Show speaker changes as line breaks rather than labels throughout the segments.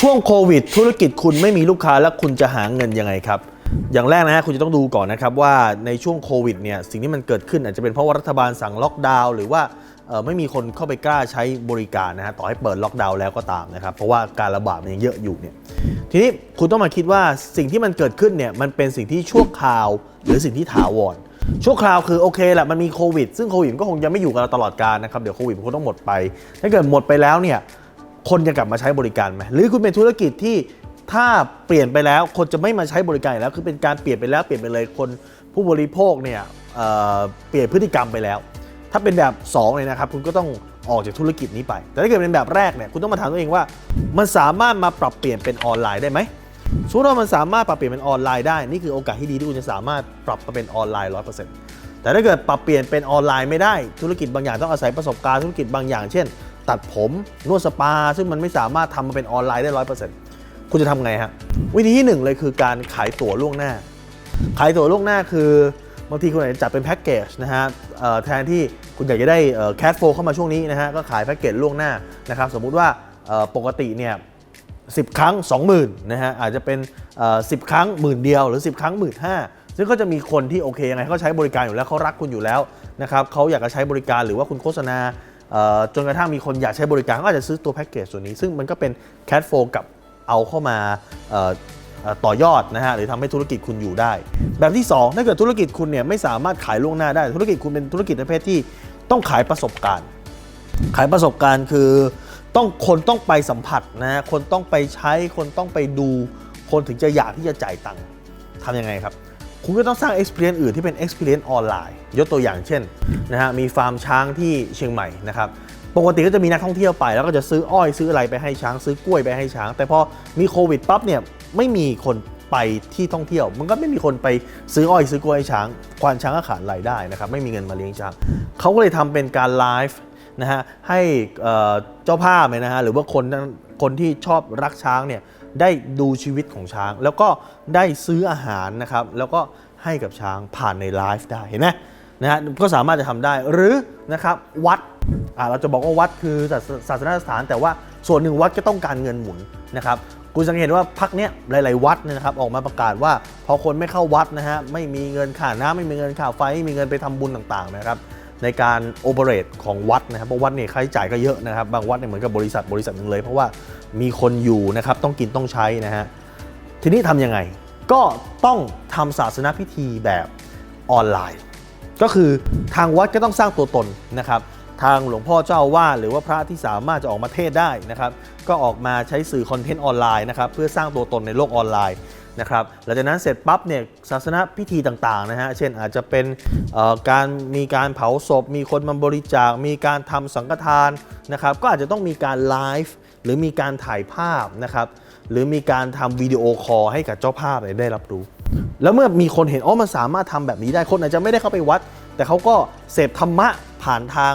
ช่วงโควิด ธุรกิจคุณไม่มีลูกค้าแล้วคุณจะหาเงินยังไงครับ อย่างแรกนะฮะคุณจะต้องดูก่อนนะครับว่าในช่วงโควิดเนี่ยสิ่งที่มันเกิดขึ้นอาจจะเป็นเพราะว่ารัฐบาลสั่งล็อกดาวน์หรือว่าไม่มีคนเข้าไปกล้าใช้บริการนะฮะต่อให้เปิดล็อกดาวน์แล้วก็ตามนะครับ เพราะว่าการระบาดมันยังเยอะอยู่เนี่ยทีนี้คุณต้องมาคิดว่าสิ่งที่มันเกิดขึ้นเนี่ยมันเป็นสิ่งที่ชั่วคราว หรือสิ่งที่ถาวรชั่วคราวคือโอเคแหละมันมีโควิดซึ่งโควิดก็คงจะไม่อยู่กับเราตลอดกาลนะครับเดี๋ยวโควิดมันคงต้องหมดไปถ้าเกิดหมดไปแล้วเนี่ย คนจะกลับมาใช้บริการไหมหรือคุณเป็นธุรกิจที่ถ้าเปลี่ยนไปแล้วคนจะไม่มาใช้บริการแล้วคือเป็นการเปลี่ยนไปแล้วเปลี่ยนไปเลยคนผู้บริโภคเนี่ยเเปลี่ยนพฤติกรรมไปแล้ว ถ้าเป็นแบบ2เลยนะครับคุณก็ต้องออกจากธุรกิจนี้ไป แต่ถ้าเกิดเป็นแบบแรกเนี่ยคุณต้องมาถามตัวเองว่า มันสามารถมาปรับเปลี่ยนเป็นออนไลน์ได้ไหมสมมติว่ามันสามารถปรับเปลี่ยนเป็นออนไลน์ได้นี่คือโอกาสที่ดีที่คุณจะสามารถปรับมาเป็นออนไลน์100%แต่ถ้าเกิดปรับเปลี่ยนเป็นออนไลน์ไม่ได้ธุรกิจบางอย่างต้องอาศัยประสบการณ์ธุรกิจบางอย่างเช่น ตัดผมนวดสปา ซึ่งมันไม่สามารถทำมาเป็นออนไลน์ได้100%คุณจะทำไงฮะ วิธีที่หนึ่งเลยคือการขายตั๋วล่วงหน้า ขายตั๋วล่วงหน้าคือบางทีคุณอาจจะจัดเป็นแพ็กเกจนะฮะแทนที่คุณอยากจะได้แคสโฟเข้ามาช่วงนี้นะฮะก็ขายแพ็กเกจล่วงหน้านะครับสมมุติว่าปกติเนี่ย10ครั้ง 20,000นะฮะอาจจะเป็นเอ่อ10 ครั้งหมื่นเดียวหรือ 10 ครั้งหมื่นห้าซึ่งก็จะมีคนที่โอเคยังไงเขาใช้บริการอยู่แล้วเขารักคุณอยู่แล้วนะครับเขาอยากจะใช้บริการหรือว่าคุณโฆษณา จนกระทั่งมีคนอยากใช้บริการก็อาจจะซื้อตัวแพ็กเกจส่วนนี้ ซึ่งมันก็เป็นแคทโฟกับเอาเข้ามาต่อยอดนะฮะหรือทำให้ธุรกิจคุณอยู่ได้ แบบที่ 2 ถ้าเกิดธุรกิจคุณเนี่ยไม่สามารถขายล่วงหน้าได้ ธุรกิจคุณเป็นธุรกิจประเภทที่ต้องขายประสบการณ์ ขายประสบการณ์คือต้องคนต้องไปสัมผัสนะฮะคนต้องไปใช้คนต้องไปดู คนถึงจะอยากที่จะจ่ายตังค์ทำยังไงครับ คุณก็ต้องสร้าง experience อื่นที่เป็น experience ออนไลน์ ยกตัวอย่างเช่นนะฮะมีฟาร์มช้างที่เชียงใหม่นะครับปกติก็จะมีนักท่องเที่ยวไป แล้วก็จะซื้ออ้อยซื้ออะไรไปให้ช้าง ซื้อกล้วยไปให้ช้าง แต่พอมีโควิดปั๊บเนี่ยไม่มีคนไปที่ท่องเที่ยว มันก็ไม่มีคนไปซื้ออ้อยซื้อกล้วยให้ช้าง ควานช้างก็ขาดรายได้นะครับไม่มีเงินมาเลี้ยงช้างเขาก็เลยทำเป็นการไลฟ์นะฮะให้เจ้าภาพเนี่ยนะฮะหรือว่าคนคนที่ชอบรักช้างเนี่ย ได้ดูชีวิตของช้าง แล้วก็ได้ซื้ออาหารนะครับ แล้วก็ให้กับช้างผ่านในไลฟ์ได้เห็นไหมนะฮะก็สามารถจะทำได้หรือนะครับวัดอ่าเราจะบอกว่าวัดคือศาสศาสนสถาน แต่ว่าส่วนหนึ่งวัดก็ต้องการเงินหมุนนะครับคุณสังเกตว่าพักเนี้ยหลาย ๆ วัดเนี่ยนะครับออกมาประกาศว่าพอคนไม่เข้าวัดนะฮะไม่มีเงินค่าน้ำไม่มีเงินค่าไฟไม่มีเงินไปทำบุญต่าง ๆ นะครับ ในการโอเปเรตของวัดนะครับเพราะวัดเนี่ยค่าใช้จ่ายก็เยอะนะครับ บางวัดเนี่ยเหมือนกับบริษัทบริษัทหนึ่งเลย เพราะว่ามีคนอยู่นะครับต้องกินต้องใช้นะฮะทีนี้ทำยังไงก็ต้องทำศาสนาพิธีแบบออนไลน์ ก็คือทางวัดก็ต้องสร้างตัวตนนะครับ ทางหลวงพ่อเจ้าว่าหรือว่าพระที่สามารถจะออกมาเทศได้นะครับ ก็ออกมาใช้สื่อคอนเทนต์ออนไลน์นะครับเพื่อสร้างตัวตนในโลกออนไลน์ นะครับหลังจากนั้นเสร็จปั๊บเนี่ยศาสนาพิธีต่างๆนะฮะเช่นอาจจะเป็นการมีการเผาศพ มีคนมาบริจาค มีการทำสังฆทานนะครับก็อาจจะต้องมีการไลฟ์หรือมีการถ่ายภาพนะครับหรือมีการทำวิดีโอคอลให้กับเจ้าภาพได้รับรู้ แล้วเมื่อมีคนเห็นอ๋อมันสามารถทำแบบนี้ได้คนอาจจะไม่ได้เข้าไปวัด แต่เขาก็เสพธรรมะผ่านทาง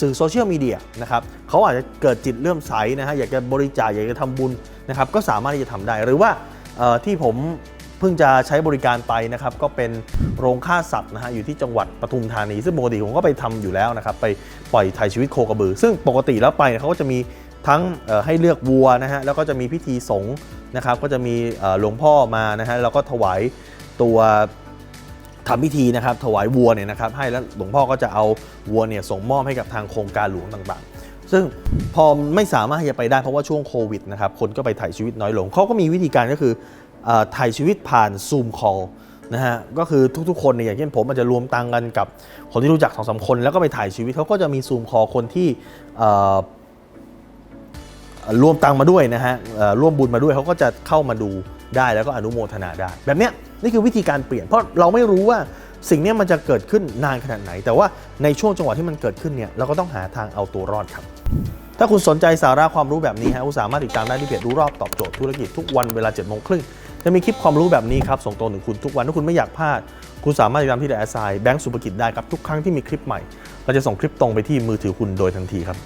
สื่อโซเชียลมีเดียนะครับเขาอาจจะเกิดจิตเลื่อมใสนะฮะอยากจะบริจาคอยากจะทำบุญนะครับก็สามารถที่จะทำได้หรือว่า ที่ผมเพิ่งจะใช้บริการไปนะครับก็เป็นโรงฆ่าสัตว์นะฮะอยู่ที่จังหวัดปทุมธานี ซึ่งปกติผมก็ไปทำอยู่แล้วนะครับไปปล่อยถ่ายชีวิตโคกระบือ ซึ่งปกติแล้วไปเขาก็จะมีทั้งให้เลือกวัวนะฮะแล้วก็จะมีพิธีสงฆ์นะครับก็จะมีหลวงพ่อมานะฮะแล้วก็ถวายตัวทำพิธีนะครับถวายวัวเนี่ยนะครับให้แล้วหลวงพ่อก็จะเอาวัวเนี่ยส่งมอบให้กับทางโครงการหลวงต่างๆ ซึ่งพอไม่สามารถจะไปได้เพราะว่าช่วงโควิดนะครับคนก็ไปถ่ายชีวิตน้อยลง เขาก็มีวิธีการก็คืออถ่ายชีวิตผ่านซูมคอลนะฮะก็คือทุกๆคนเนี่ยอย่างเช่นผมอาจจะรวมตังกันกับคนที่รู้จักสองสามคน แล้วก็ไปถ่ายชีวิตเขาก็จะมีซูมคอคนที่รวมตังมาด้วยนะฮะร่วมบุญมาด้วยเขาก็จะเข้ามาดูได้แล้วก็อนุโมทนาได้ แบบเนี้ยนี่คือวิธีการเปลี่ยนเพราะเราไม่รู้ว่า สิ่งนี้มันจะเกิดขึ้นนานขนาดไหน แต่ว่าในช่วงจังหวะที่มันเกิดขึ้นเนี่ยเราก็ต้องหาทางเอาตัวรอดครับ ถ้าคุณสนใจสาระความรู้แบบนี้ฮะคุณสามารถติดตามได้ที่เพจรู้รอบตอบโจทย์ธุรกิจทุกวันเวลา7จ็ดโมงครึ่งจะมีคลิปความรู้แบบนี้ครับส่งตรงถึงคุณทุกวันถ้าคุณไม่อยากพลาด คุณสามารถติดตามที่เดอะแอสไซแบงก์สุภกิจได้ครับทุกครั้งที่มีคลิปใหม่เราจะส่งคลิปตรงไปที่มือถือคุณโดยทันทีครับ